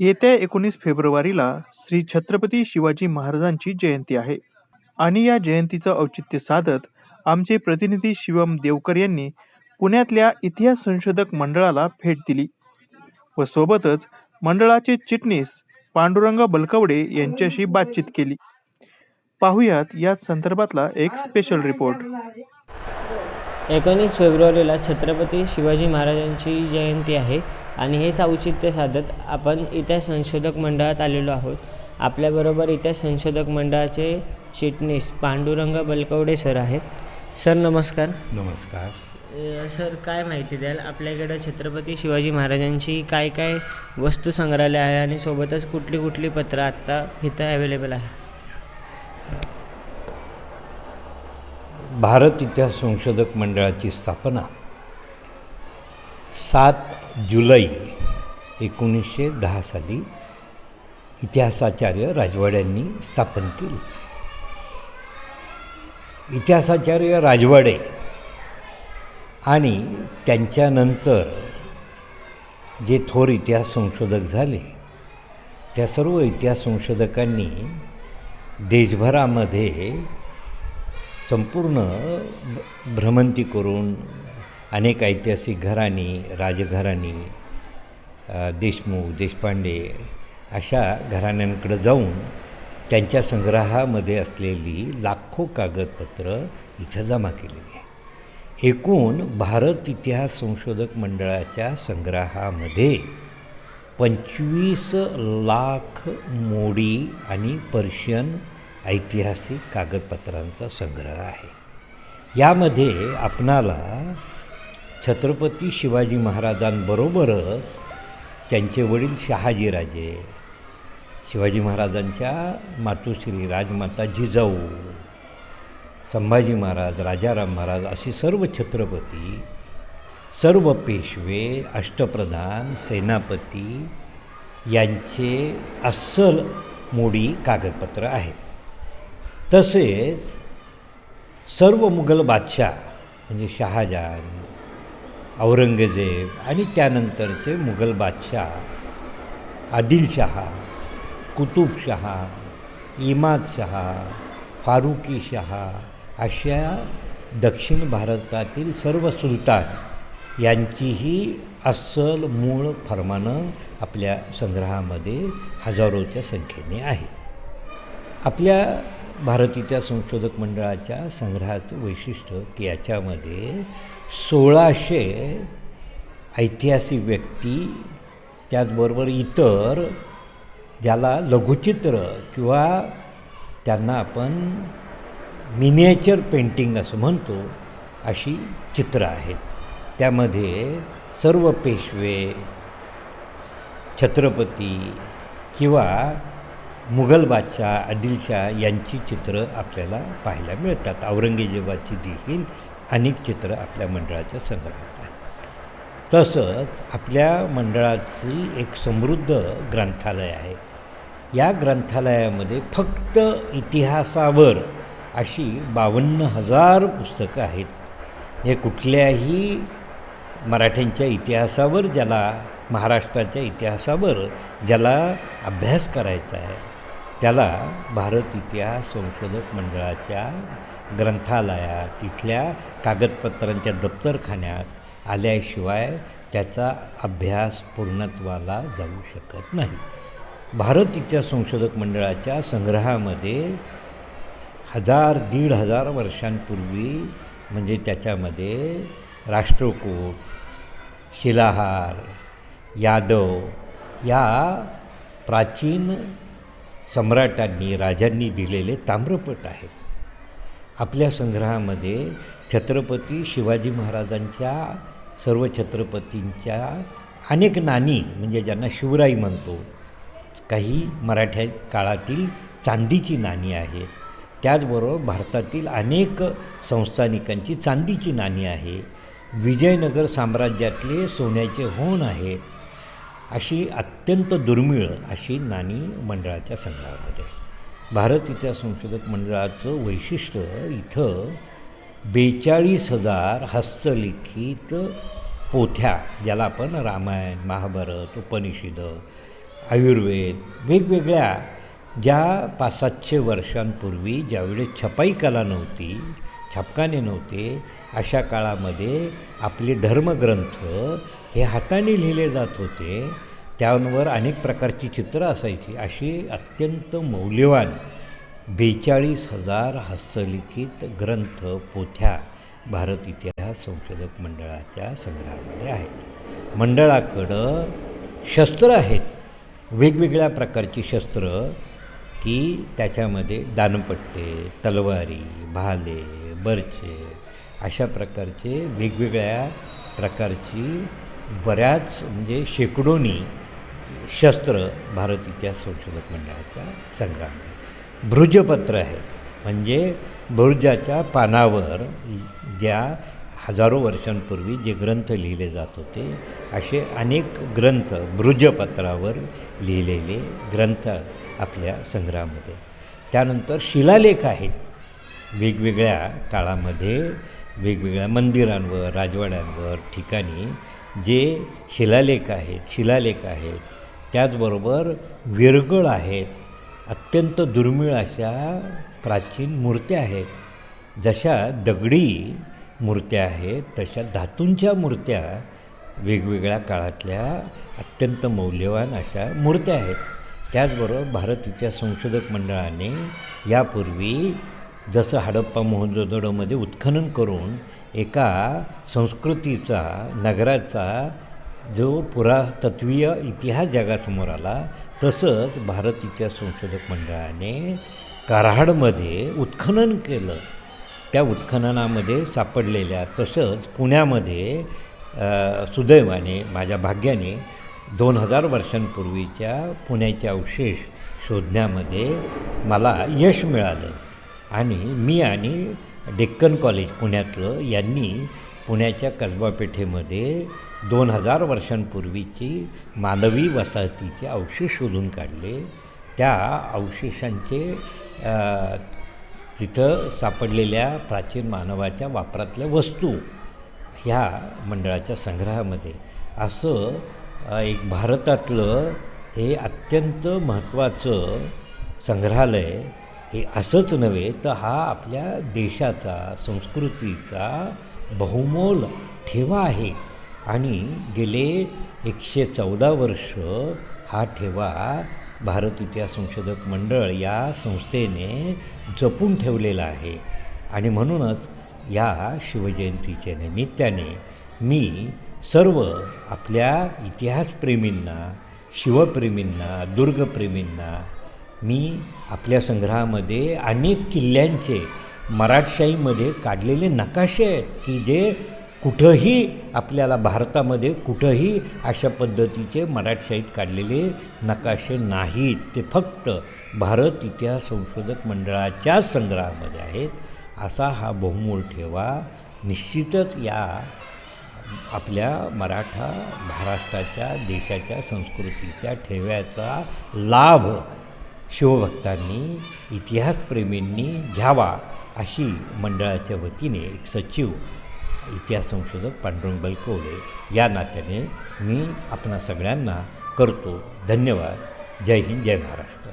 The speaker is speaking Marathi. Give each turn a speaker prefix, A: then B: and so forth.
A: येत्या एकोणीस फेब्रुवारीला श्री छत्रपती शिवाजी महाराजांची जयंती आहे. आणि या जयंतीचं औचित्य साधत आमचे प्रतिनिधी शिवम देवकर यांनी पुण्यातल्या इतिहास संशोधक मंडळाला भेट दिली व सोबतच मंडळाचे चिटणीस पांडुरंग बलकवडे यांच्याशी बातचीत केली. पाहुयात या संदर्भातला एक स्पेशल रिपोर्ट
B: एकोणीस फेब्रुवारीला छत्रपती शिवाजी महाराजांची जयंती आहे. आणि हेच औचित्य साधत आपण इतिहास संशोधक मंडळात आलेलो आहोत. आपल्याबरोबर इतिहास संशोधक मंडळाचे चिटणीस पांडुरंग बलकवडे सर आहेत. सर नमस्कार.
C: नमस्कार.
B: सर काय माहिती द्याल? आपल्याकडं छत्रपती शिवाजी महाराजांची काय काय वस्तू संग्रहालय आहे आणि सोबतच कुठली कुठली पत्रं आत्ता इथं अवेलेबल आहे
C: भारत इतिहास संशोधक मंडळाची स्थापना सात जुलै एकोणीसशे दहा साली इतिहासाचार्य राजवाड्यांनी स्थापन केली. इतिहासाचार्य राजवाडे आणि त्यांच्यानंतर जे थोर इतिहास संशोधक झाले त्या सर्व इतिहास संशोधकांनी देशभरामध्ये संपूर्ण भ्रमंती करून अनेक ऐतिहासिक घराणी राजघराणी देशमुख देशपांडे अशा घराण्यांकडे जाऊन त्यांच्या संग्रहामध्ये असलेली लाखो कागदपत्र इथं जमा केलेली आहे एकूण भारत इतिहास संशोधक मंडळाच्या संग्रहामध्ये पंचवीस लाख मोडी आणि पर्शियन ऐतिहासिक कागदपत्रांचा संग्रह आहे. यामध्ये आपणाला छत्रपती शिवाजी महाराजांबरोबरच त्यांचे वडील शहाजीराजे शिवाजी महाराजांच्या मातोश्री राजमाता जिजाऊ संभाजी महाराज राजाराम महाराज असे सर्व छत्रपती सर्व पेशवे अष्टप्रधान सेनापती यांचे अस्सल मोडी कागदपत्र आहेत. तसेच सर्व मुघल बादशाह म्हणजे शहाजहान औरंगजेब आणि त्यानंतरचे मुघल बादशाह आदिलशहा कुतुबशहा इमादशहा फारुकी शहा अशा दक्षिण भारतातील सर्व सुलतान यांचीही अस्सल मूळ फरमानं आपल्या संग्रहामध्ये हजारोच्या संख्येने आहे. आपल्या भारतीच्या संशोधक मंडळाच्या संग्रहाचं वैशिष्ट्य की याच्यामध्ये सोळाशे ऐतिहासिक व्यक्ती त्याचबरोबर इतर ज्याला लघुचित्र किंवा त्यांना आपण मिनिएचर पेंटिंग असं म्हणतो अशी चित्रं आहेत. त्यामध्ये सर्व पेशवे छत्रपती किंवा मुघल बादशाह आदिलशाह यांची चित्रं आपल्याला पाहायला मिळतात. औरंगजेबाची देखील अनेक चित्र आपल्या मंडळाच्या संग्रहात आहेत तसंच आपल्या मंडळाची एक समृद्ध ग्रंथालय आहे. या ग्रंथालयामध्ये फक्त इतिहासावर अशी बावन्न हजार पुस्तकं आहेत. हे कुठल्याही मराठ्यांच्या इतिहासावर ज्याला महाराष्ट्राच्या इतिहासावर ज्याला अभ्यास करायचा आहे त्याला भारत इतिहास संशोधक मंडळाच्या ग्रंथालयात इथल्या कागदपत्रांच्या दप्तरखान्यात आल्याशिवाय त्याचा अभ्यास पूर्णत्वाला जाऊ शकत नाही. भारत संशोधक मंडळाच्या संग्रहामध्ये हजार दीड हजार वर्षांपूर्वी म्हणजे त्याच्यामध्ये राष्ट्रकूट शिलाहार यादव या प्राचीन सम्राटांनी राजांनी दिलेले ताम्रपट आहेत. आपल्या संग्रहामध्ये छत्रपती शिवाजी महाराजांच्या सर्व छत्रपतींच्या अनेक नाणी म्हणजे ज्यांना शिवराई म्हणतो काही मराठ्या काळातील चांदीची नाणी आहेत. त्याचबरोबर भारतातील अनेक संस्थानिकांची चांदीची नाणी आहे विजयनगर साम्राज्यातले सोन्याचे होण आहेत. अशी अत्यंत दुर्मिळ अशी नाणी मंडळाच्या संग्रहामध्ये आहे. भारत इतिहास संशोधक मंडळाचं वैशिष्ट्य इथं बेचाळीस हजार हस्तलिखित पोथ्या ज्याला आपण रामायण महाभारत उपनिषद आयुर्वेद वेगवेगळ्या ज्या पाच सातशे वर्षांपूर्वी ज्यावेळेस छपाई कला नव्हती छापकाने नव्हते अशा काळामध्ये आपले धर्मग्रंथ हे हाताने लिहिले जात होते. त्यांवर अनेक प्रकारची चित्रं असायची. अशी अत्यंत मौल्यवान बेचाळीस हजार हस्तलिखित ग्रंथ पोथ्या भारत इतिहास संशोधक मंडळाच्या संग्रहामध्ये आहेत. मंडळाकडं शस्त्र आहेत. वेगवेगळ्या प्रकारची शस्त्र की त्याच्यामध्ये दानपट्टे तलवारी भाले बरचे अशा प्रकारचे वेगवेगळ्या प्रकारची बऱ्याच म्हणजे शेकडोनी शस्त्र भारतीच्या इतिहास संशोधक मंडळाच्या संग्रहामध्ये भृजपत्र आहे. म्हणजे भुर्जाच्या पानावर ज्या हजारो वर्षांपूर्वी जे ग्रंथ लिहिले जात होते असे अनेक ग्रंथ भृजपत्रावर लिहिलेले ग्रंथ आपल्या संग्रहामध्ये. त्यानंतर शिलालेख आहेत वेगवेगळ्या काळामध्ये वेगवेगळ्या मंदिरांवर राजवाड्यांवर ठिकाणी जे शिलालेख आहेत शिलालेख आहेत त्याचबरोबर विरगळ आहेत. अत्यंत दुर्मिळ अशा प्राचीन मूर्त्या आहेत. जशा दगडी मूर्त्या आहेत तशा धातूंच्या मूर्त्या वेगवेगळ्या काळातल्या अत्यंत मौल्यवान अशा मूर्त्या आहेत. त्याचबरोबर भारतीच्या संशोधक मंडळाने यापूर्वी जसं हडप्पा मोहनजोदडोमध्ये उत्खनन करून एका संस्कृतीचा नगराचा जो पुरातत्वीय इतिहास जगासमोर आला तसंच भारत इतिहास संशोधक मंडळाने कराडमध्ये उत्खनन केलं. त्या उत्खननामध्ये सापडलेल्या तसंच पुण्यामध्ये सुदैवाने माझ्या भाग्याने दोन हजार वर्षांपूर्वीच्या पुण्याचे अवशेष शोधण्यामध्ये मला यश मिळालं. आणि मी आणि डेक्कन कॉलेज पुण्यातलं यांनी पुण्याच्या कसबा पेठेमध्ये दोन हजार वर्षांपूर्वीची मानवी वसाहतीचे अवशेष शोधून काढले. त्या अवशेषांचे तिथं सापडलेल्या प्राचीन मानवाच्या वापरातल्या वस्तू ह्या मंडळाच्या संग्रहामध्ये. असं एक भारतातलं हे अत्यंत महत्त्वाचं संग्रहालय हे असंच नव्हे तर हा आपल्या देशाचा संस्कृतीचा बहुमोल ठेवा आहे. आणि गेले एकशे चौदा वर्ष हा ठेवा भारत इतिहास संशोधक मंडळ या संस्थेने जपून ठेवलेला आहे. आणि म्हणूनच या शिवजयंतीच्या निमित्ताने मी सर्व आपल्या इतिहासप्रेमींना शिवप्रेमींना दुर्गप्रेमींना मी आपल्या संग्रहामध्ये अनेक किल्ल्यांचे मराठशाहीमध्ये काढलेले नकाशे आहेत की जे कुठंही आपल्याला भारतामध्ये कुठंही अशा पद्धतीचे मराठशाहीत काढलेले नकाशे नाहीत. ते फक्त भारत इतिहास संशोधक मंडळाच्याच संग्रहामध्ये आहेत. असा हा बहुमूळ ठेवा. निश्चितच या आपल्या मराठा महाराष्ट्राच्या देशाच्या संस्कृतीच्या ठेव्याचा लाभ शिवभक्तांनी इतिहासप्रेमींनी घ्यावा अशी मंडळाच्या वतीने एक सचिव इतिहास संशोधक पांडुरंग बलकवडे या नात्याने मी आपणा सगळ्यांना करतो धन्यवाद. जय हिंद जय महाराष्ट्र.